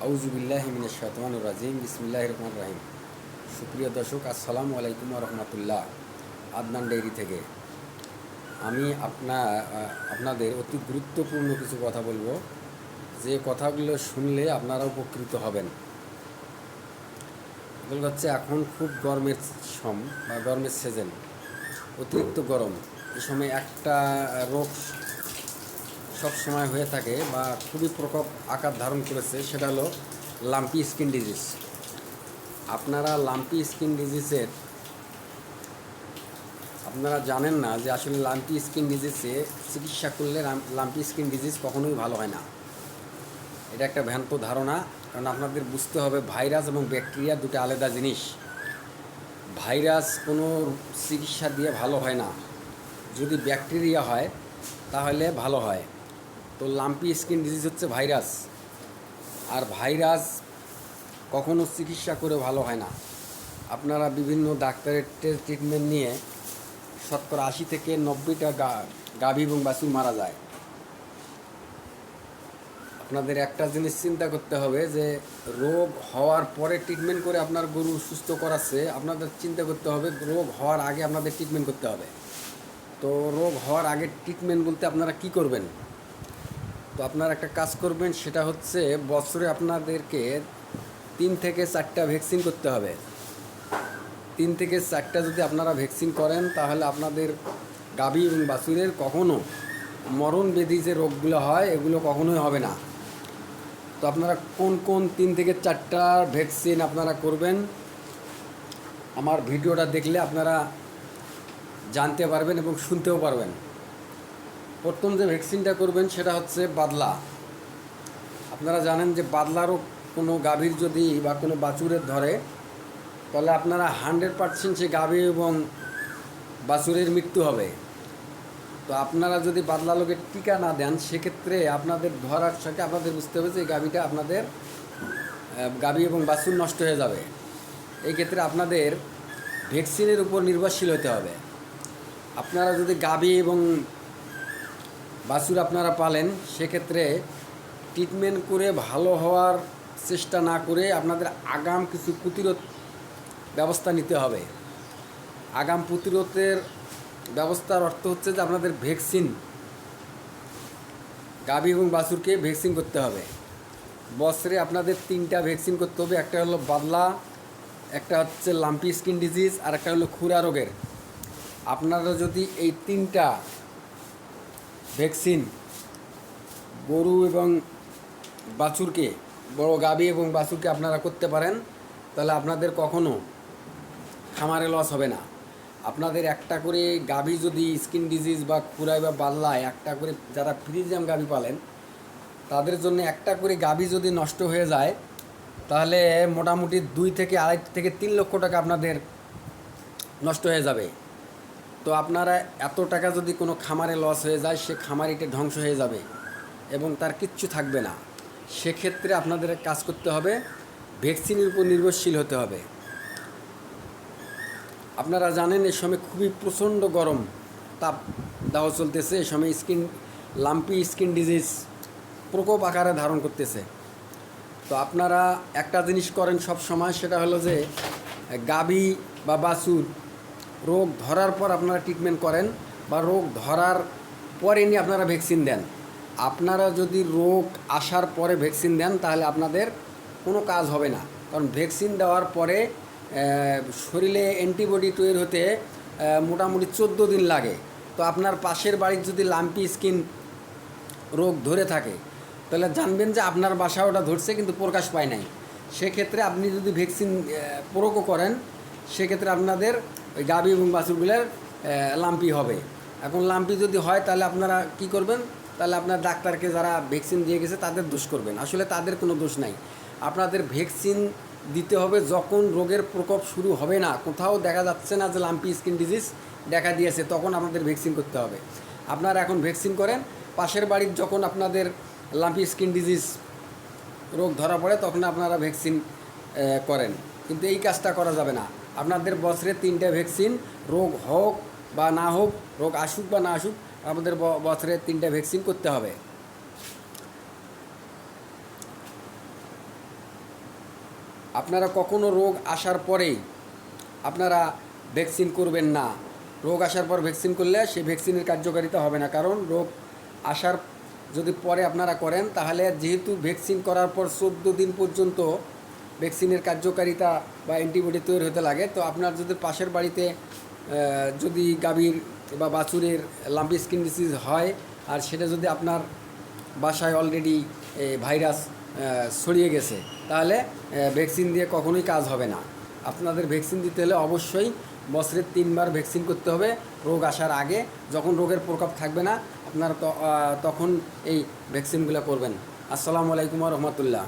আউজুবিল্লাহমিন শাতমানুর রাজিম বিসমিল্লাহ রহমান রাহিম। সুপ্রিয় দর্শক, আসসালামু আলাইকুম রহমতুল্লাহ। আদনান ডেইরি থেকে। আমি আপনা আপনাদের অতি গুরুত্বপূর্ণ কিছু কথা বলব। যে কথাগুলো শুনলে আপনারা উপকৃত হবেন। হচ্ছে এখন খুব গরমের সম বা গরমের সিজন অতিরিক্ত গরম। এ সময় একটা রোগ সব সময় হয়ে থাকে বা খুবই প্রকোপ আকার ধারণ করেছে, সেটা হলো লাম্পি স্কিন ডিজিজ আপনারা লাম্পি স্কিন ডিজিজের আপনারা জানেন না যে আসলে লাম্পি স্কিন ডিজিজে চিকিৎসা করলে লাম্পি স্কিন ডিজিজ কখনোই ভালো হয় না। এটা একটা ভ্রান্ত ধারণা, কারণ আপনাদের বুঝতে হবে ভাইরাস এবং ব্যাকটেরিয়া দুটো আলাদা জিনিস। ভাইরাস কোনো চিকিৎসা দিয়ে ভালো হয় না। যদি ব্যাকটেরিয়া হয়, তাহলে ভালো হয়। তো লাম্পি স্কিন ডিজিজ হচ্ছে ভাইরাস আর ভাইরাস কখনো চিকিৎসা করে ভালো হয় না। আপনারা বিভিন্ন ডাক্তারের ট্রিটমেন্ট নিয়ে শতকরা আশি থেকে নব্বইটা গাভী এবং বাছুর মারা যায়। আপনাদের একটা জিনিস চিন্তা করতে হবে যে, রোগ হওয়ার পরে ট্রিটমেন্ট করে আপনার গরু সুস্থ করাচ্ছে, আপনাদের চিন্তা করতে হবে রোগ হওয়ার আগে আপনাদের ট্রিটমেন্ট করতে হবে। তো রোগ হওয়ার আগে ট্রিটমেন্ট বলতে আপনারা কি করবেন? তো আপনারা একটা কাজ করবেন, সেটা হচ্ছে বছরে আপনাদেরকে তিন থেকে চারটা ভ্যাকসিন করতে হবে। তিন থেকে চারটা যদি আপনারা ভ্যাকসিন করেন, তাহলে আপনাদের গাভী এবং বাছুরের কখনও মরণ যে রোগগুলো হয়, এগুলো কখনোই হবে না। তো আপনারা কোন কোন তিন থেকে চারটা ভ্যাকসিন আপনারা করবেন, আমার ভিডিওটা দেখলে আপনারা জানতে পারবেন এবং শুনতেও পারবেন। প্রথম যে ভ্যাকসিনটা করবেন সেটা হচ্ছে বাদলা। আপনারা জানেন যে বাদলারও কোনো গাভীর যদি বা কোনো বাছুরের ধরে, তাহলে আপনারা হান্ড্রেড পার্সেন্ট সে গাভী এবং বাছুরের মৃত্যু হবে। তো আপনারা যদি বাদলা লোকের টিকা না দেন, সেক্ষেত্রে আপনাদের ধরার সাথে আপনাদের বুঝতে হবে যে এই গাভীটা আপনাদের গাভী এবং বাছুর নষ্ট হয়ে যাবে। এই ক্ষেত্রে আপনাদের ভ্যাকসিনের উপর নির্ভরশীল হতে হবে। আপনারা যদি গাভী এবং বাছুর আপনারা পালেন, সেক্ষেত্রে ট্রিটমেন্ট করে ভালো হওয়ার চেষ্টা না করে আপনাদের আগাম কিছু প্রতিরোধ ব্যবস্থা নিতে হবে। আগাম প্রতিরোধের ব্যবস্থার অর্থ হচ্ছে যে আপনাদের ভ্যাকসিন, গাভী এবং বাছুরকে ভ্যাকসিন করতে হবে। বছরে আপনাদের তিনটা ভ্যাকসিন করতে হবে, একটা হলো বাদলা, একটা হচ্ছে লাম্পি স্কিন ডিজিজ, আর একটা হলো খুরা রোগের। আপনারা যদি এই তিনটা ভ্যাকসিন। গরু এবং বাছুরকে, বড় গাভী এবং বাছুরকে আপনারা করতে পারেন, তাহলে আপনাদের কখনো খামারে লস হবে না। আপনাদের একটা করে গাভী যদি স্কিন ডিজিজ বা খুরাই বা বাল্লায় একটা করে যারা ফ্রিজিয়াম গাভী পালেন, তাদের জন্য একটা করে গাভী যদি নষ্ট হয়ে যায়, তাহলে মোটামুটি দুই থেকে আড়াই থেকে তিন লক্ষ টাকা আপনাদের নষ্ট হয়ে যাবে। তো আপনারা এত টাকা যদি কোনো খামারে লস হয়ে যায়, সে খামারিটা ধ্বংস হয়ে যাবে এবং তার কিচ্ছু থাকবে না। সেক্ষেত্রে আপনাদের কাজ করতে হবে ভ্যাকসিনের উপর নির্ভরশীল হতে হবে। আপনারা জানেন এই সময় খুবই প্রচণ্ড গরম তাপ দাহ চলতেছে এই সময় স্কিন লাম্পি স্কিন ডিজিজ প্রকোপ আকারে ধারণ করতেছে। তো আপনারা একটা জিনিস করেন সব সময় সেটা হলো যে গাভী বা বাছুর রোগ ধরার পর আপনারা ট্রিটমেন্ট করেন বা রোগ ধরার পরে নিয়ে আপনারা ভ্যাকসিন দেন। আপনারা যদি রোগ আসার পরে ভ্যাকসিন দেন, তাহলে আপনাদের কোনো কাজ হবে না। কারণ ভ্যাকসিন দেওয়ার পরে শরীরে অ্যান্টিবডি তৈরি হতে মোটামুটি চোদ্দ দিন লাগে। তো আপনার পাশের বাড়ির যদি লাম্পি স্কিন রোগ ধরে থাকে, তাহলে জানবেন যে আপনার বাসা ওটা ধরছে কিন্তু প্রকাশ পায় নাই। সেক্ষেত্রে আপনি যদি ভ্যাকসিন প্রয়োগও করেন, সেক্ষেত্রে আপনাদের ওই গাভী এবং বাছুরগুলোর লাম্পি হবে। এখন লাম্পি যদি হয়, তাহলে আপনারা কি করবেন? তাহলে আপনার ডাক্তারকে যারা ভ্যাকসিন দিয়ে গেছে, তাদের দোষ করবেন। আসলে তাদের কোনো দোষ নাই। আপনাদের ভ্যাকসিন দিতে হবে যখন রোগের প্রকোপ শুরু হবে না। কোথাও দেখা যাচ্ছে না যে লাম্পি স্কিন ডিজিজ দেখা দিয়েছে, তখন আপনাদের ভ্যাকসিন করতে হবে। আপনারা এখন ভ্যাকসিন করেন। পাশের বাড়ির যখন আপনাদের লাম্পি স্কিন ডিজিজ রোগ ধরা পড়ে, তখন আপনারা ভ্যাকসিন করেন। কিন্তু এই কাজটা করা যাবে না। আপনাদের বছরে তিনটে ভ্যাকসিন, রোগ হোক বা না হোক, রোগ আসুক বা না আসুক আমাদের বছরে তিনটে ভ্যাকসিন করতে হবে। আপনারা কখনো রোগ আসার পরেই আপনারা ভ্যাকসিন করবেন না। রোগ আসার পর ভ্যাকসিন করলে সেই ভ্যাকসিনের কার্যকারিতা হবে না। কারণ রোগ আসার যদি পরে আপনারা করেন, তাহলে যেহেতু ভ্যাকসিন করার পর চোদ্দ দিন পর্যন্ত ভ্যাকসিনের কার্যকারিতা বা অ্যান্টিবডি তৈরি হতে লাগে। তো আপনার যদি পাশের বাড়িতে যদি গাভীর বা বাছুরের লাম্পি স্কিন ডিসিজ হয়, আর সেটা যদি আপনার বাসায় অলরেডি ভাইরাস ছড়িয়ে গেছে, তাহলে ভ্যাকসিন দিয়ে কখনোই কাজ হবে না। আপনাদের ভ্যাকসিন দিতে হলে অবশ্যই বছরে তিনবার ভ্যাকসিন করতে হবে। রোগ আসার আগে, যখন রোগের প্রকোপ থাকবে না, আপনারা তখন এই ভ্যাকসিনগুলো করবেন। আসসালামু আলাইকুম রহমতুল্লাহ।